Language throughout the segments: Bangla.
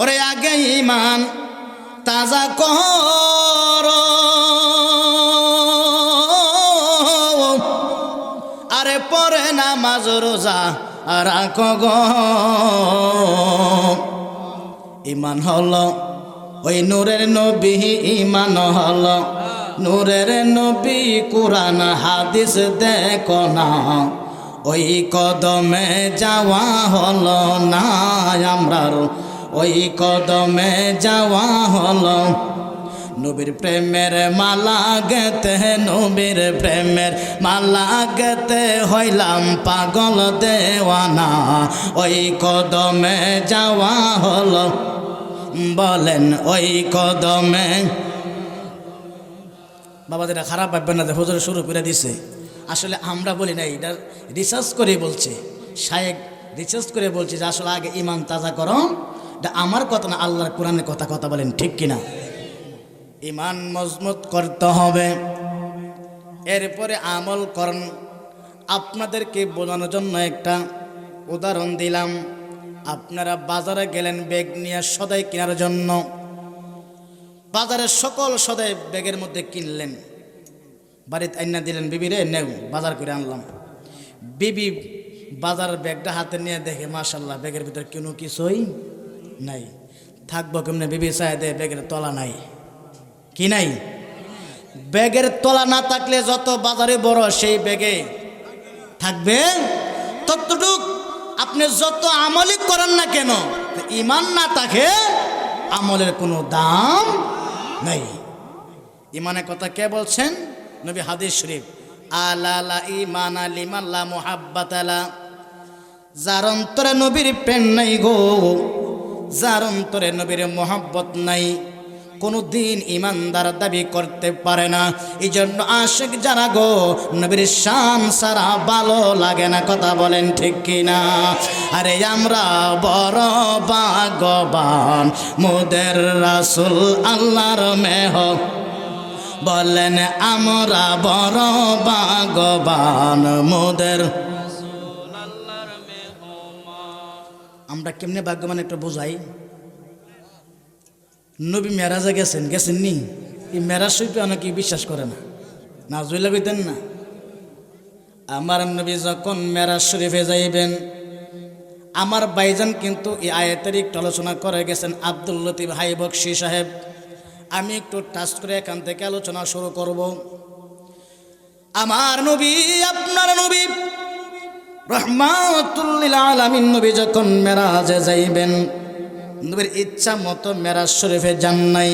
ওরে আগে ইমান তাজা কর। আরে পরে নামাজ, রোজা রাখ গো। ইমান হলো ওই নূরের নবী ইমান হলো নূরের নবী, কোরআন, হাদিস দেখো না। ওই কদমে যাওয়া হল না আমরার ওই কদমে যাওয়া হলো। নবীর প্রেমের মালা গেতে নবীর প্রেমের মালা গেতে হইলাম পাগল দেওয়ানা। ওই কদমে যাওয়া হলো, বলেন ওই কদমে। বাবাদের খারাপ ভাববেন না হুজুর শুরু করে দিছে। আসলে আমরা বলি না, এটা রিসার্চ করে বলছে। শায়েক রিসার্চ করে বলছে যে আসলে আগে ইমান তাজা করো। এটা আমার কথা না, আল্লাহর কোরআনের কথা কথা বলেন ঠিক কিনা? ইমান মজবুত করতে হবে। এরপরে আমল করন। আপনাদেরকে বোঝানোর জন্য একটা উদাহরণ দিলাম। আপনারা বাজারে গেলেন ব্যাগ নিয়ে সদাই কেনার জন্য। বাজারের সকল সদাই ব্যাগের মধ্যে কিনলেন। বাড়িতে আইনা দিলেন, বিবি রে, নেও, বাজার করে আনলাম। বিবি বাজারের ব্যাগটা হাতে নিয়ে দেখে মাশাল্লাহ ব্যাগের ভিতরে কোনো কিছুই নাই। থাকব কেমনে বিবি চায় দে, ব্যাগের তলা নাই। কি নাই? ব্যাগের তলা না থাকলে যত বাজারে বড় সেই ব্যাগে থাকবে। ততটুক আপনি যত আমলই করেন না কেন ইমান না থাকে, আমলের কোনো দাম নেই। ইমানের কথা কে বলছেন? নবী হাদিস শরীফ আলা ইমান আলিমাল্লা মোহাব্বাত আলা যার অন্তরে নবীর প্রেম নাই গো। যার অন্তরে নবীর মোহাব্বত নাই কোনো দিন ইমানদার দাবি করতে পারে না। এই জন্য আশেক যারা গো, নবীর শান সারা ভালো লাগে না, কথা বলেন ঠিক কিনা? আরে আমরা বড় ভাগবান মোদের রাসুল আল্লাহর মেহ বলেন আমরা বড় ভাগবান মোদের আমরা কেমনে ভাগ্যবান একটু বোঝাই। নবী মেরাজে গেছেন গেছেন নি এই মেরাজ শৈপে অনেকে বিশ্বাস করে না? না জইলা কইতেন না। আমার নবী যখন মেরাজ শরীফে যাইবেন, আমার বাইজান কিন্তু এই আয়াতের একটু আলোচনা করে গেছেন, আব্দুল লতিফ হাই বক্সি সাহেব। আমি একটু টাচ করে এখান থেকে আলোচনা শুরু করব। আমার নবী, আপনার নবী রহমাতুল্লিল আলামিন নবী যখন মেরাজে যাইবেন, নবীর ইচ্ছা মতো মেরাজ শরীফে যান নাই।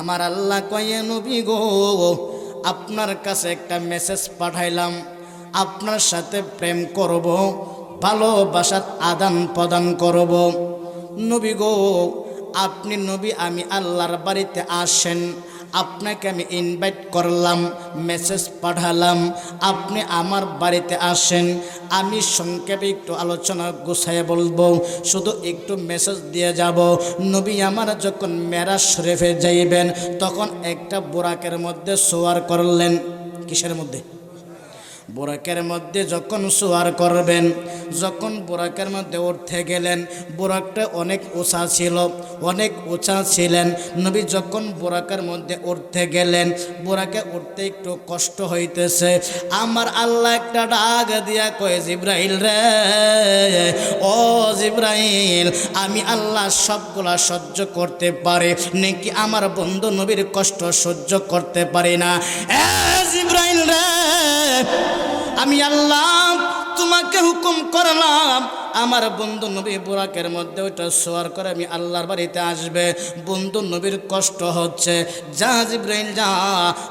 আমার আল্লাহ কয়ে, নবী গো, আপনার কাছে একটা মেসেজ পাঠাইলাম। আপনার সাথে প্রেম করব, ভালোবাসার আদান প্রদান করব। নবী গো, আপনি নবী, আমি আল্লাহর বাড়িতে আসেন। আপনাকে আমি ইনভাইট করলাম মেসেজ পাঠালাম। আপনি আমার বাড়িতে আসেন। আমি সংক্ষেপে একটু আলোচনা গুছাইয়া বলব। শুধু একটু মেসেজ দিয়ে যাব। নবী আমার যখন মেরাজ শরীফে যাইবেন, তখন একটা বোরাকের মধ্যে সোয়ার করলেন। কিসের মধ্যে? বোরাকের মধ্যে যখন সোয়ার করবেন, যখন বোরাকের মধ্যে উঠতে গেলেন, বোরাকটা অনেক উঁচা ছিল, অনেক উঁচা ছিলেন। নবী যখন বোরাকের মধ্যে উঠতে গেলেন, বোরাকে উঠতে একটু কষ্ট হইতেছে। আমার আল্লাহ একটা ডাক দিয়া কয়ে জিব্রাহিল রে, ও জিব্রাহিল আমি আল্লাহ সবগুলা সহ্য করতে পারে, নাকি আমার বন্ধু নবীর কষ্ট সহ্য করতে পারি না? এ জিব্রাহিল রে আমি আল্লাহ তোমাকে হুকুম করলাম। আমার বন্ধু নবী বোরাকের মধ্যে ওইটা সোয়ার করে আমি আল্লাহর বাড়িতে আসবে। বন্ধু নবীর কষ্ট হচ্ছে। যা জিব্রাইল, যা,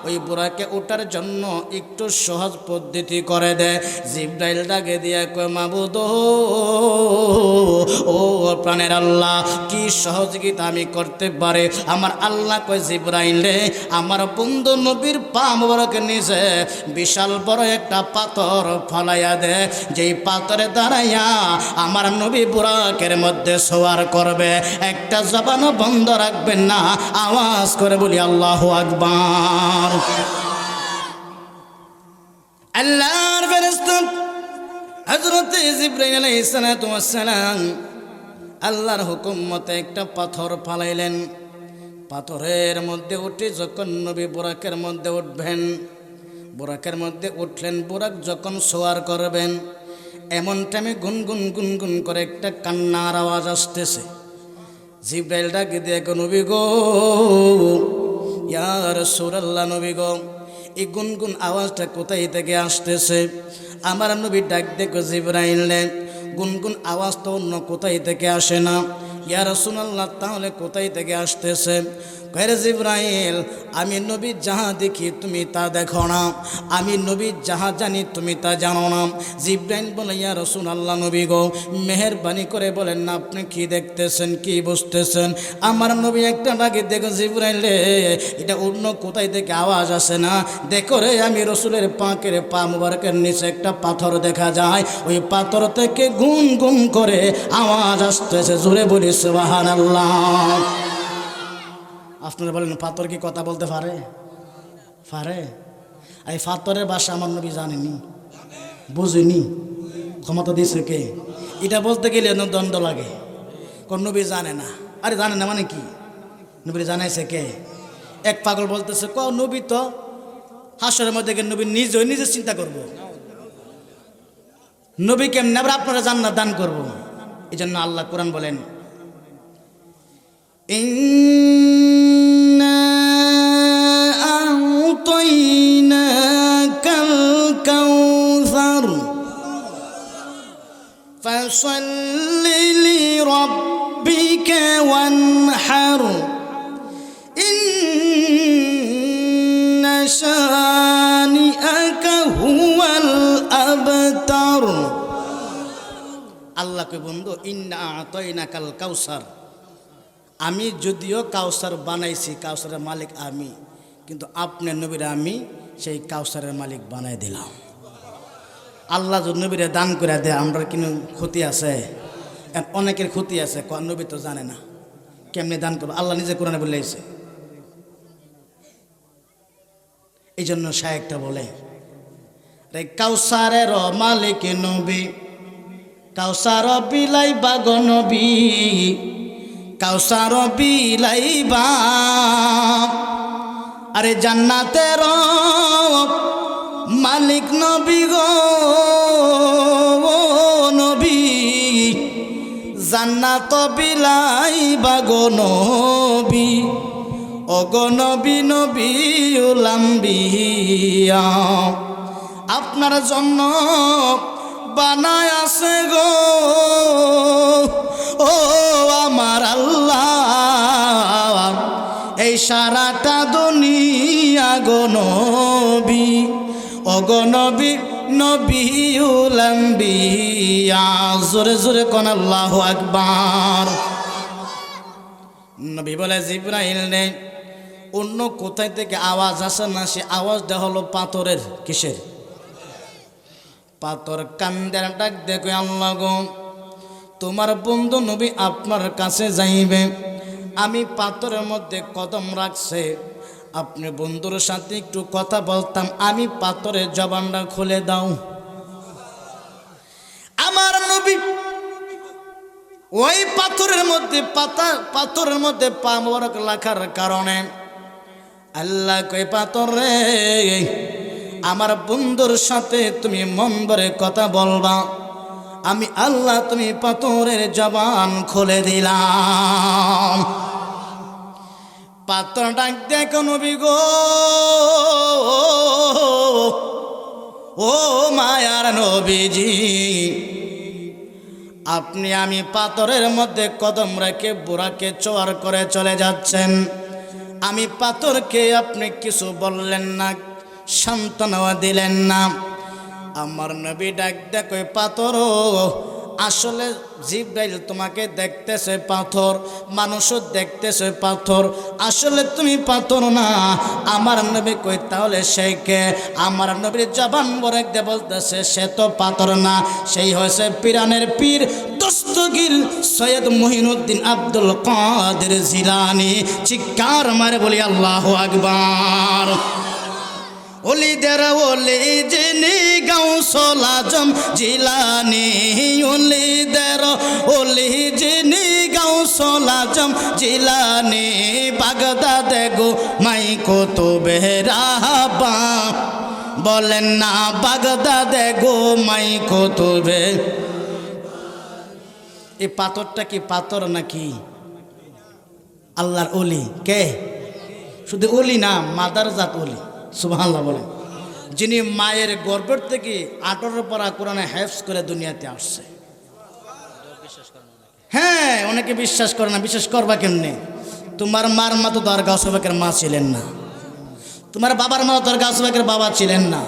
ওই বোরাকে ওঠার জন্য একটু সহজ পদ্ধতি করে দে। জিব্রাইল ডাকে দিয়ে কয়, মাবুদ, ও প্রাণের আল্লাহ, কি সহযোগিতা আমি করতে পারে? আমার আল্লাহ কয়, জিব্রাইল রে, আমার বন্ধু নবীর পা মোবারকে নিচে বিশাল বড় একটা পাথর ফলাইয়া দে। যেই পাথরে দাঁড়াইয়া আমার নবী বুরাকের মধ্যে সোয়ার করবে। একটা জবানও বন্ধ রাখবেন না, আওয়াজ করে বলি, আল্লাহ আকবার। আল্লাহর আল্লাহর হুকুম মতে একটা পাথর ফালাইলেন। পাথরের মধ্যে উঠে যখন নবী বোরাকের মধ্যে উঠবেন, বোরাকের মধ্যে উঠলেন, বোরাক যখন সোয়ার করবেন এমন টাইমে গুনগুন গুনগুন করে একটা কান্নার আওয়াজ আসতেছে। জিব্রাইল ডাকে দেখো নবী গো ইয়ার সুরাল্লাহ নবী গো, এই গুনগুন আওয়াজটা কোথায় থেকে আসতেছে? আমার নবী ডাক দেখো জিব্রাইল গুনগুন আওয়াজ তো অন্য কোথায় থেকে আসে না। ইয়া রসুনাল্লাহ তাহলে কোথায় থেকে আসতেছে? কয়ের জিব্রাইল, আমি নবী যাহা দেখি তুমি তা দেখো না। আমি নবী যাহা জানি তুমি তা জানো না। জিব্রাইল বলে, ইয়া রসুন আল্লাহ নবী গো, মেহরবানি করে বলেন, না, আপনি কি দেখতেছেন, কি বুঝতেছেন? আমার নবী একটা ডাকে, দেখো জিব্রাইল রে, এটা অন্য কোথায় থেকে আওয়াজ আসে না? দেখো রে, আমি রসুলের পাঁকের পা মুবারকের নিচে একটা পাথর দেখা যায়। ওই পাথর থেকে গুন গুন করে আওয়াজ আসতেছে। জোরে বলি সুবাহান আল্লাহ আপনারা বলেন, পাথর কি কথা বলতে পারে? পারে। এই পাথরের ভাষা আমার নবী জানেনি, বুঝিনি। ক্ষমতা দিয়েছে কে? এটা বলতে গেলে দণ্ড লাগে। কোন নবী জানে না। আরে, জানে না মানে কি? নবী জানাইছে কে? এক পাগল বলতেছে ক নবী তো হাসরের মধ্যে গিয়ে নবী নিজে নিজে চিন্তা করব। নবী কেম আবার আপনারা জান্নাত দান করব। এই জন্য আল্লাহ কোরআন বলেন فصل لربك وانحر إن شانئك هو الأبتر আল্লাহকে বন্ধু ইন্না আতইনা কাল কাউসার আমি যদিও কাউসার বানাইছি কাউসারের মালিক আমি কিন্তু আপনার নবীরা আমি সেই কাউসারের মালিক বানাই দিলাম আল্লাহ নবীরে দান করে দেয় আমরা কিন্তু ক্ষতি আছে? অনেকের ক্ষতি আছে নবী তো জানে না। কেমনি দান করব? আল্লাহ নিজে কোরআনে বলেছে এই জন্য শায়েকটা বলে, রে কাউসারের মালিক নবী, কাউসার বিলাই বাগ নবী, কাউসার বিলাই বা আরে জান্নাতের মালিক নবী গো নবী। জান্নাত বিলাইবা গো নবী অগো নবী নবী উলাম্বিয়া আপনার জন্য বানায় আছে গো, ও আমার আল্লাহ। এই সারাটা দুনিয়া গো নবী। ও গো নবী নবী উলাম্বিয়া জোরে জোরে কোন আল্লাহ আকবার। নবী বলে, জিব্রাইল নেই অন্য কোথায় থেকে আওয়াজ আসে না? সে আওয়াজটা হলো পাথরের কিসের? পাথর কান্দের ডাক দেখো, আল্লাহ গো, তোমার বন্ধু নবী আপনার কাছে যাইবে। আমি পাথরের মধ্যে কদম রাখছে আপনি বন্ধুর সাথে একটু কথা বলতাম, আমি পাথরের জবানটা খুলে দাও। আমার নবী ওই পাথরের মধ্যে পাতা, পাথরের মধ্যে পা মোবারক কারণে আল্লাহ কই পাথর রে, আমার বন্ধুর সাথে তুমি মন কথা বলবা। আমি আল্লাহ, তুমি পাথরের জবান খুলে দিলাম। পাথর ডাক দেখো নবী গো। ও মায়ার নবীজি, আপনি আমি পাথরের মধ্যে কদম রেখে বুড়াকে চোয়ার করে চলে যাচ্ছেন। আমি পাথরকে আপনি কিছু বললেন না, সান্ত্বনা দিলেন না। আমার নবী ডাক দেখো পাথর আসলে জিব্রাইল তোমাকে দেখতেছে পাথর, মানুষও দেখতেছে পাথর। আসলে তুমি পাথর না। আমার নবী কই, তাহলে সেই কে? আমার নবীর জবান বরেক দে বলতেছে, সে তো পাথর না। সেই হয়েছে পিরানের পীর দস্তগির সৈয়দ মহিনুদ্দিন আব্দুল কাদের জিলানি। চিৎকার মারে বলি, আল্লাহ আকবার। অলিদের অলি যিনি গাউসল আজম জিলানি অলিদের অলি যিনি গাউসল আজম জিলানি, বাগদাদে গো মাইকো তো বেহরাবা বলেন না, বাগদাদে গো মাইকো তো বে এই পাথরটা কি পাথর নাকি? আল্লাহর অলি কে? শুধু অলি না মাদার জাত অলি সুবহানাল্লাহ বলেন। যিনি মায়ের গর্ভের থেকে আটরের পরা কোরআনে হেফস করে দুনিয়াতে আসছে। হ্যাঁ অনেকে বিশ্বাস করে না, বিশ্বাস করবা কেমনে? তোমার মার মা তো দর গাউসবাকের মা ছিলেন না। তোমার বাবার মা দর গাউসবাকের বাবা ছিলেন না।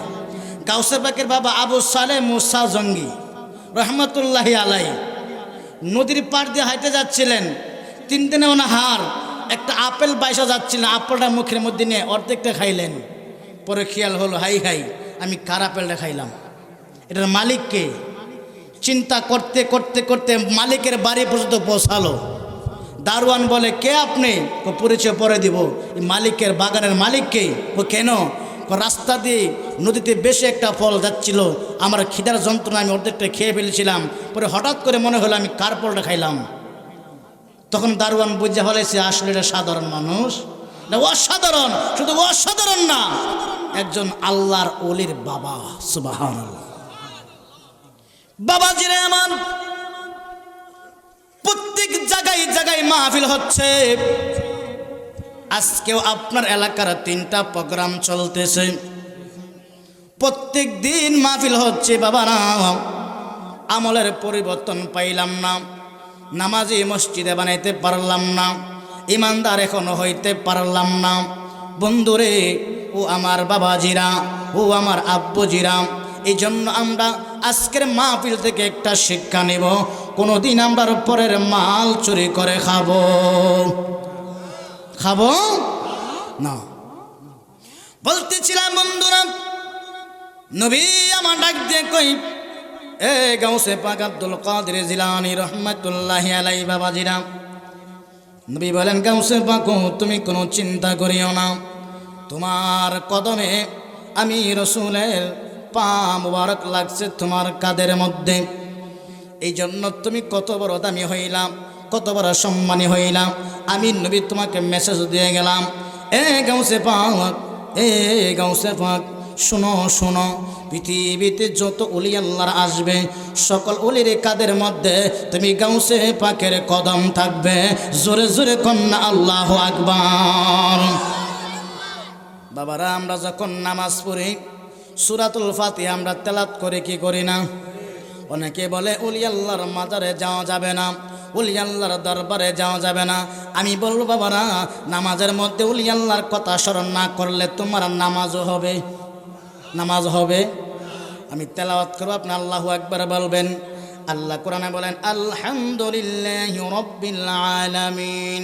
গাউসবাকের বাবা আবু সালে মুসা জঙ্গি, রহমতুল্লাহ আলাই নদীর পাড় দিয়ে হাইটে যাচ্ছিলেন। তিন দিনে হার একটা আপেল বাইসা যাচ্ছিলেন আপেলটা মুখের মধ্যে নিয়ে অর্ধেকটা খাইলেন। পরে খেয়াল হলো, হাই হাই, আমি কার আপেলটা খাইলাম এটার মালিককে চিন্তা করতে করতে করতে মালিকের বাড়ি পর্যন্ত পৌঁছালো। দারোয়ান বলে, কে আপনি? ও পরিচয় পরে দিব। মালিকের বাগানের মালিককে ও, কেন? রাস্তা দিয়ে নদীতে বেশি একটা ফল যাচ্ছিল। আমার খিদার যন্ত্রণা আমি অর্ধেকটা খেয়ে ফেলেছিলাম। পরে হঠাৎ করে মনে হলো আমি কার ফলটা খাইলাম তখন দারোয়ান বুঝে সে আসলে এটা সাধারণ মানুষ। না, অসাধারণ! শুধু অসাধারণ না একজন আল্লাহর অলির বাবা সুবাহান বাবাজিরে আমার, প্রত্যেক জায়গায় জায়গায় মাহফিল হচ্ছে। আজকেও আপনার এলাকার তিনটা প্রোগ্রাম চলতেছে। প্রত্যেক দিন মাহফিল হচ্ছে, বাবা না, আমলের পরিবর্তন পাইলাম না। নামাজি মসজিদে বানাইতে পারলাম না। ইমানদার এখনও হইতে পারলাম না। বন্ধুরে ও আমার বাবাজিরা, ও আমার আব্বুজিরা এই জন্য আমরা আজকের মাহফিল থেকে একটা শিক্ষা নেব। কোনো দিন আমরা পরের মাল চুরি করে খাব। খাব? না। বলতেছিলাম, বন্ধুরা, নবী আমার ডাক দিয়ে কই, এ গাউসে পাক আব্দুল কাদের জিলানি রহমাতুল্লাহি আলাই বাবাজিরা। নবী বলেন, গাউসে পাক, তুমি কোনো চিন্তা করিও না। তোমার কদমে আমি রসুলের পা মুবারক লাগছে তোমার কাদের মধ্যে। এই জন্য তুমি কত বড় দামি হইলাম, কত বড় সম্মানী হইলাম। আমি নবী তোমাকে মেসেজ দিয়ে গেলাম, এ গাউসে পাক, এ গাউসে পাক, শোনো শোনো, পৃথিবীতে যত অলি আল্লাহর আসবে, সকল অলির কাদের মধ্যে তুমি গাউসে পাকের কদম থাকবে। জোরে জোরে কন্যা আল্লাহ আকবার। বাবারা, আমরা যখন নামাজ পড়ি, সুরাতুল ফাতি আমরা তেলাত করে কি করি না? অনেকে বলে উলিয়াল্লার মাজারে যাওয়া যাবে না, উলি আল্লাহর দরবারে যাওয়া যাবে না। আমি বলব, বাবারা, নামাজের মধ্যে উলিয়াল্লার কথা স্মরণ না করলে তোমার নামাজও হবে। নামাজ হবে? আমি তেলাওয়াত করব, আপনি আল্লাহু একবার বলবেন। আল্লাহ কোরআনে বলেন, আলহামদুলিল্লাহ রব্বিল আলামিন।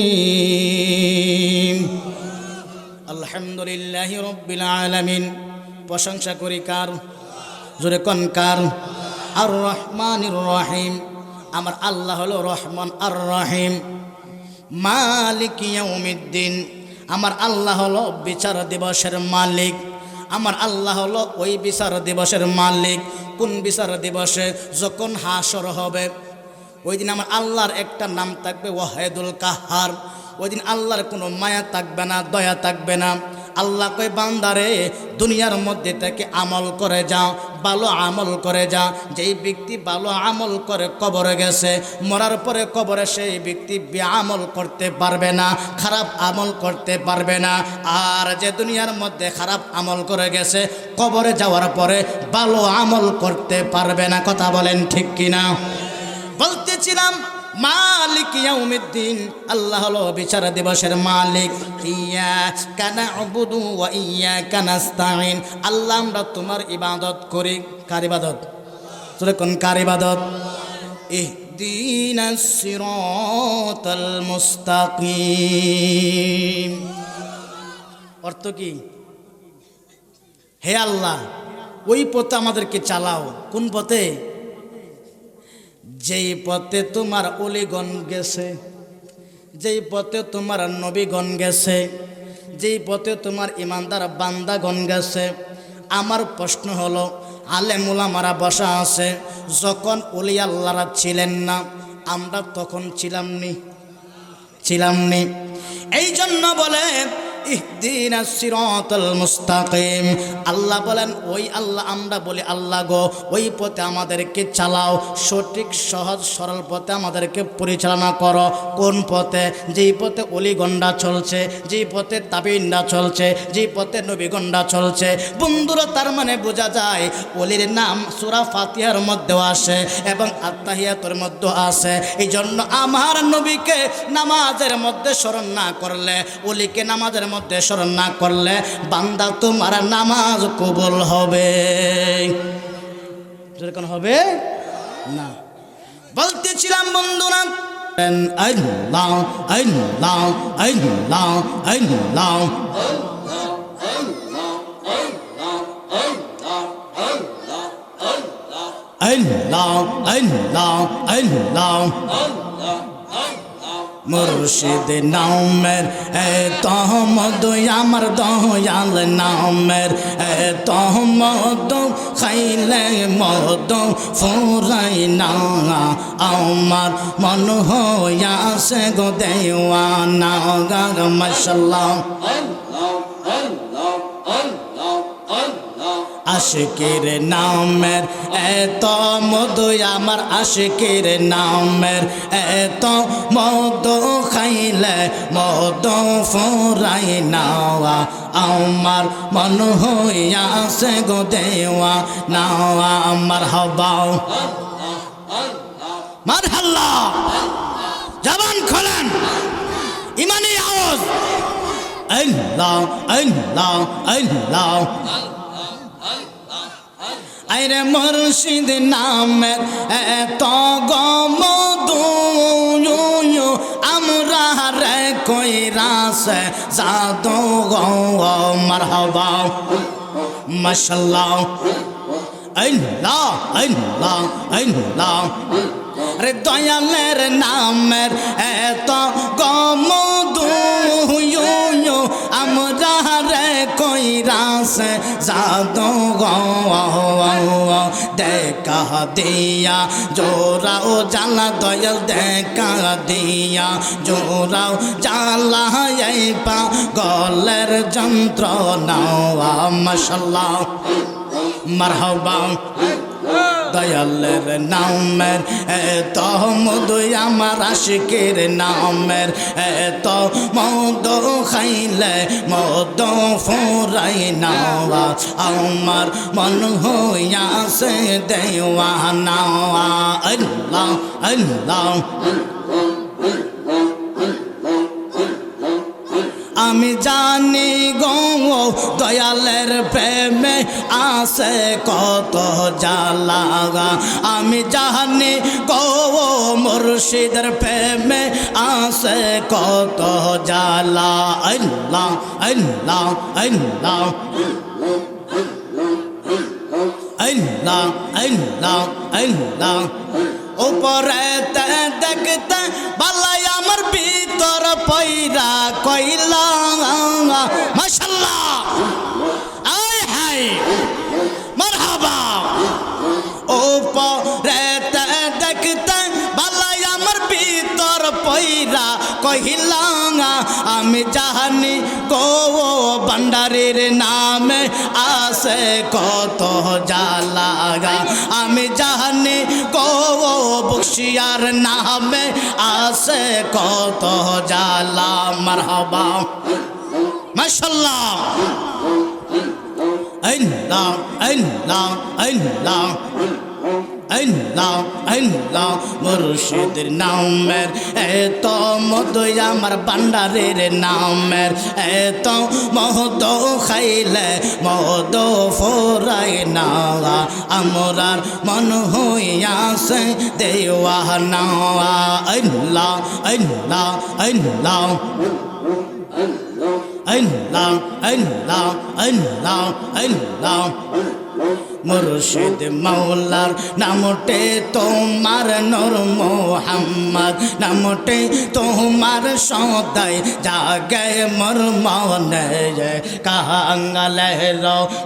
আলহামদুলিল্লাহ রব্বিল আলমিন। প্রশংসা করি কার? জোরে কন কার? আর রহমান রহিম। আমার আল্লাহ হলো রহমান আর রহিম মালিক ইয়ৌমিদ্দিন আমার আল্লাহ হলো বিচার দিবসের মালিক। আমার আল্লাহ হলো ওই বিচার দিবসের মালিক। কোন বিচার দিবসে যখন হাসর হবে, ওই দিন আমার আল্লাহর একটা নাম থাকবে ওয়াহেদুল কাহার। ওই দিন আল্লাহর কোনো মায়া থাকবে না, দয়া থাকবে না। আল্লাহ কই বান্দারে, দুনিয়ার মধ্যে থেকে আমল করে যাও, ভালো আমল করে যা যেই ব্যক্তি ভালো আমল করে কবরে গেছে, মরার পরে কবরে সেই ব্যক্তি আমল করতে পারবে না, খারাপ আমল করতে পারবে না। আর যে দুনিয়ার মধ্যে খারাপ আমল করে গেছে, কবরে যাওয়ার পরে ভালো আমল করতে পারবে না। কথা বলেন ঠিক কিনা? বলতেছিলাম মালিক ইয়াউমিদ্দিন, আল্লাহ হলো বিচার দিবসের মালিক। ইয়া কানা আবুদু ওয়া ইয়া কানাস্তাইন আল্লাহ, আমরা তোমার ইবাদত করি। কার ইবাদত? তোরে কোন কার ইবাদত? ইহদিনাস সিরাতাল মুস্তাকিম। অর্থ কি? হে আল্লাহ, ওই পথে আমাদেরকে চালাও। কোন পথে? যেই পথে তোমার অলিগণ গেছে, যেই পথে তোমার নবীগণ গেছে, যেই পথে তোমার ইমানদার বান্দাগণ গেছে, আমার প্রশ্ন হলো আলেমুলামারা বসা আছে, যখন অলি আল্লাহরা ছিলেন না, আমরা তখন ছিলাম নি? ছিলাম নি। এই জন্য বলে আল্লাহ বলেন, ওই আল্লাহ আমরা বলি, আল্লাহ গো, ওই পথে আমাদেরকে চালাও। সঠিক, সহজ, সরল পথে আমাদেরকে পরিচালনা করো। কোন পথে? যেই পথে অলিগন্ডা চলছে, যেই পথে তাবিন্ডা চলছে, যেই পথে নবীগন্ডা চলছে। বন্ধুরা, তার মানে বোঝা যায়, অলির নাম সুরা ফাতিহার মধ্যেও আসে এবং আত্মাহিয়াতের মধ্যেও আসে। এই জন্য আমার নবীকে নামাজের মধ্যে স্মরণ না করলে, অলিকে নামাজের মধ্যে স্মরণ না করলে বান্দা তোমার নামাজ কবুল হবে। যেরকম হবে? না। বলতেছিলাম, বন্ধুরা আল্লাহ আল্লাহ আল্লাহ আল্লাহ আল্লাহ আল্লাহ আল্লাহ মুর্শিদ নামের এ তহমদ, আমার দয়াল নামের এ তহমদ, খাইলে মদ, ফুরাই না, আমার মন হইয়াছে গো দেওয়ানা, গাগ, মশাল্লাহ। আশিকের নামের এত মধু, আমার আশিকের নামের এত মধু খাইলে মধু ফুরাই নাওয়া, আমার মন হইয়াছে গো দেওয়া নাওয়া, আমার হবাও। মার হাল্লা জবান খোলেন। ইমানি আওয়াজ। আল্লাহ আল্লাহ আল্লাহ। আরে মুর্শিদ নামের এত গমদু আমরা রে কই রাস, জাদু গো মারহাবা, মাশাল্লাহ, আল্লাহ আল্লাহ আল্লাহ। রে দয়ালের নামের এত গমদু আমরা রে কই রাস, জাদু গো দিয়া। জোরাও জালা দয়াল দেখা দিয়া। জোরাও জালা পা গলের যন্ত্র নাও মশাল্লাহ। মারহাবা। দয়ালের নামের এত মধু আমার আশিকের নামের এত মদ খাইলে মদ ফুরাই নাওয়া, আমার মন হইয়াছে দেওয়া নাওয়া। আল্লাহ আল্লাহ। আমি জানি গো দয়ালের প্রেমে আসে কত জ্বালাগা আমি জানি গো মুর্শিদের প্রেমে আসে কত জ্বালা। আল্লাহ আল্লাহ আল্লাহ। আল্লাহ আল্লাহ আল্লাহ। উপরে দেখতে ভিতর পয়রা কইলা মাশাল্লাহ। আয় হায় মারহাবা। উপরে দেখতে বালাই আমার ভিতর পয়রা কহিলা আমি জানি গো ভান্ডারের নামে আসে কত জালাগা আমি জানি গো বক্সিয়ার নামে আসে কত জালা মারহাবা মাশাল্লাহ আল্লাহ আল্লাহ আল্লাহ আল্লাহ আল্লাহ, মুর্শিদের নামের এত মধুই আমার বান্ডারের নামের এত মহদ খাইলে মহদ ফোরাই না আমরার মন হইয়াছে দেওয়া না আল্লাহ আল্লাহ আল্লাহ। আল্লাহ আল্লাহ আল্লাহ আল্লাহ। মুর্শিদ মৌলার নামটে তোমার নর মোহাম্মদ, নামটে তোমার সদাই জাগে মর মনে কাঙ্গাল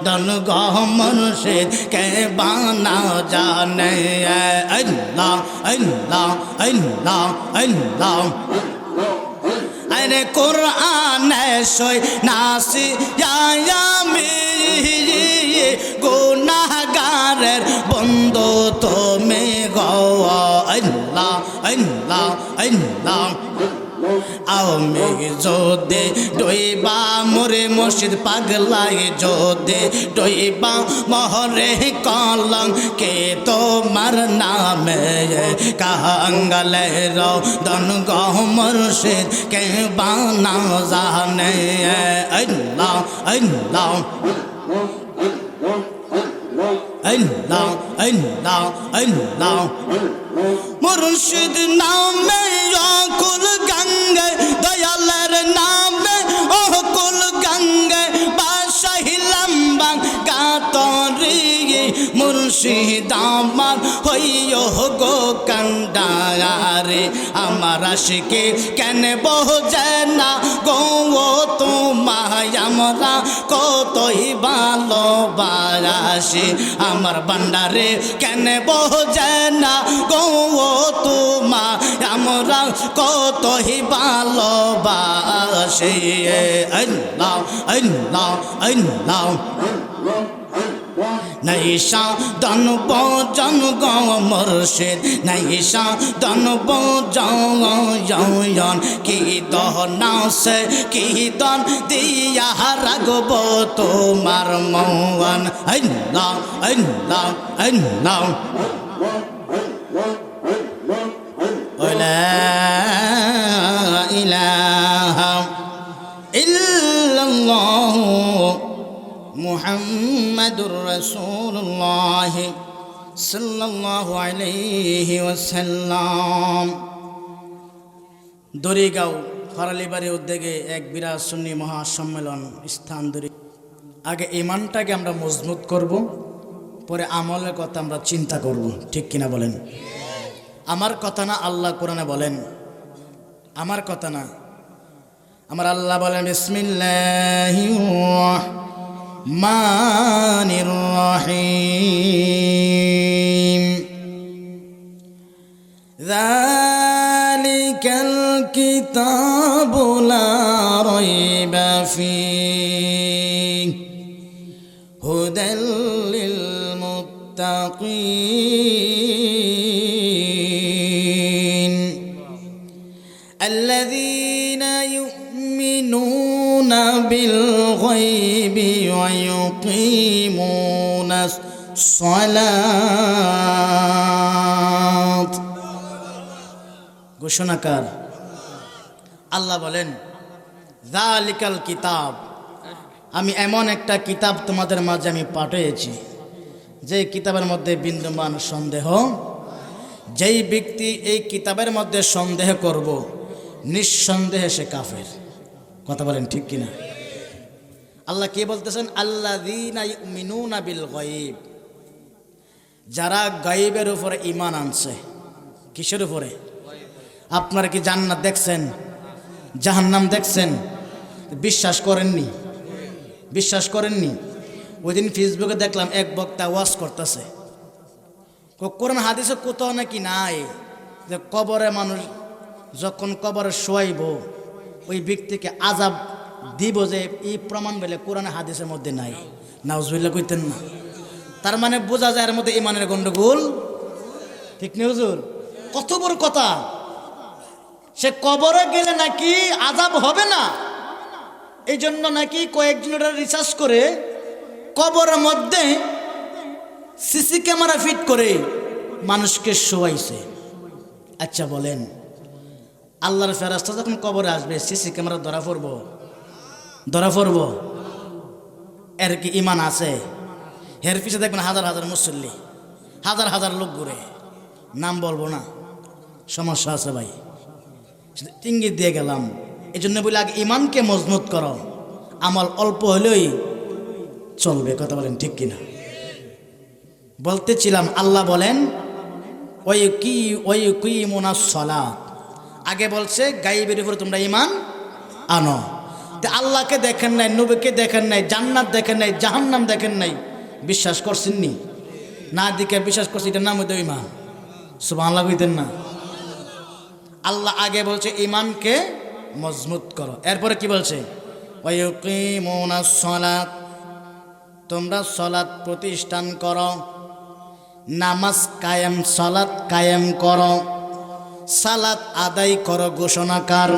দন গহ মুর্শিদ কে বানা জানে। আল্লাহ আল্লাহ আল্লাহ আল্লাহ। আরে কোরআন সই নাসি আমি গুনাহগারের বন্ধু তুমি গো, আল্লাহ আমি যদি ডইবা মোরে মসজিদ পাগলাই যদি ডইবা, মহরে কলং কে তোমার নামে কাঙ্গালে দন গহ মুর্শিদ কে বানা জানে আল্লাহ আল্লাহ। মুর্শিদ নামে অকুল গঙ্গে দয়ালের নামে অকুল গঙ্গে বাসাহিলাম আমার হইয় গো কান্ডারে আমার আশিকে কেন বোঝে না গো তোমায় আমরা কতই ভালোবাসি, আমার বান্ডারে কেন বোঝে না গো তোমা আমরা কতই ভালোবাসি আল্লাহ আল্লাহ আল্লাহ। নাই সাধন বজন গর্ষেদ নাই সাধন বজন কি দহনাসে কি দন দিয়া রাগব তোমার মন। না না না ইলাহা ইল্লাল্লাহ। محمد رسول الله صلى الله عليه وسلم দরিগাঁও ফারালিবাড়ি উদ্যোগে এক বিরাট সুন্নি মহাসম্মেলন স্থান ধরে আগে ইমানটাকে আমরা মজবুত করব পরে আমলের কথা আমরা চিন্তা করব ঠিক কিনা বলেন আমার কথা না আল্লাহ কোরআনে বলেন আমার কথা না আমার আল্লাহ বলেন الرحمن الرحيم. ذلك الكتاب لا ريب فيه. ويقيمون الصلاة ঘোষণাকার আল্লাহ বলেন জালিকাল কিতাব আমি এমন একটা কিতাব তোমাদের মাঝে আমি পাঠিয়েছি যে কিতাবের মধ্যে বিন্দুমান সন্দেহ যেই ব্যক্তি এই কিতাবের মধ্যে সন্দেহ করব নিঃসন্দেহে সে কাফের কথা বলেন ঠিক কিনা আল্লাহ কে বলতেছেন? আল্লাহ বিল গয়েব। যারা গাইবের উপরে ইমান আনছে। কিসের উপরে? আপনারা কি জান্নাত দেখছেন? জাহান্নাম দেখছেন? বিশ্বাস করেননি? বিশ্বাস করেননি? ওই দিন ফেসবুকে দেখলাম এক বক্তা ওয়াজ করতেছে। কোরআন হাদিসে কোথাও নাকি নাই যে কবরে মানুষ যখন কবরে শোয়াইব, ওই ব্যক্তিকে আজাব দিব যে এই প্রমাণ বলে কোরআন হাদিসের মধ্যে নাই। নাউজবিল্লা কইতেন না। তার মানে বোঝা যায় এর মধ্যে ইমানের গন্ডগোল। ঠিক নেই হুজুর? কত বড় কথা। সে কবরে গেলে নাকি আজাব হবে না। এই জন্য নাকি কয়েকজনেরা রিসার্চ করে কবরের মধ্যে সিসি ক্যামেরা ফিট করে মানুষকে শোয়াইছে। আচ্ছা বলেন, আল্লাহর ফেরাস্তা যখন কবরে আসবে, সিসি ক্যামেরা ধরা পড়ব? ধরা পড়ব। এর কি ইমান আছে? এর পিছিয়ে দেখবেন হাজার হাজার মুসল্লি, হাজার হাজার লোক ঘুরে। নাম বলব না, সমস্যা আছে ভাই। ইঙ্গিত দিয়ে গেলাম। এই জন্য বলে, আগে ইমানকে মজবুত করো। আমল অল্প হলেই চলবে, কথা বলেন ঠিক কিনা? বলতেছিলাম, আল্লাহ বলেন ওই কি ওই কি মোনা সলাত। আগে বলছে, গাইবের উপরে তোমরা ইমান আনো। আল্লাহকে দেখেন নাই, নবীকে দেখেন নাই, জান্নাত দেখেন নাই, জাহান্নাম দেখেন নাই। বিশ্বাস করছেননি না? দিকে বিশ্বাস করছে, এটার নাম হইতে ইমান সুবাহ আল্লাহ হইতেন না? আল্লাহ আগে বলছে ইমানকে মজবুত করো। এরপরে কি বলছে? তোমরা সলাৎ প্রতিষ্ঠান করো, নামাজ কায়েম সালাত কায়েম করো, সালাত আদায় করো ঘোষণাকার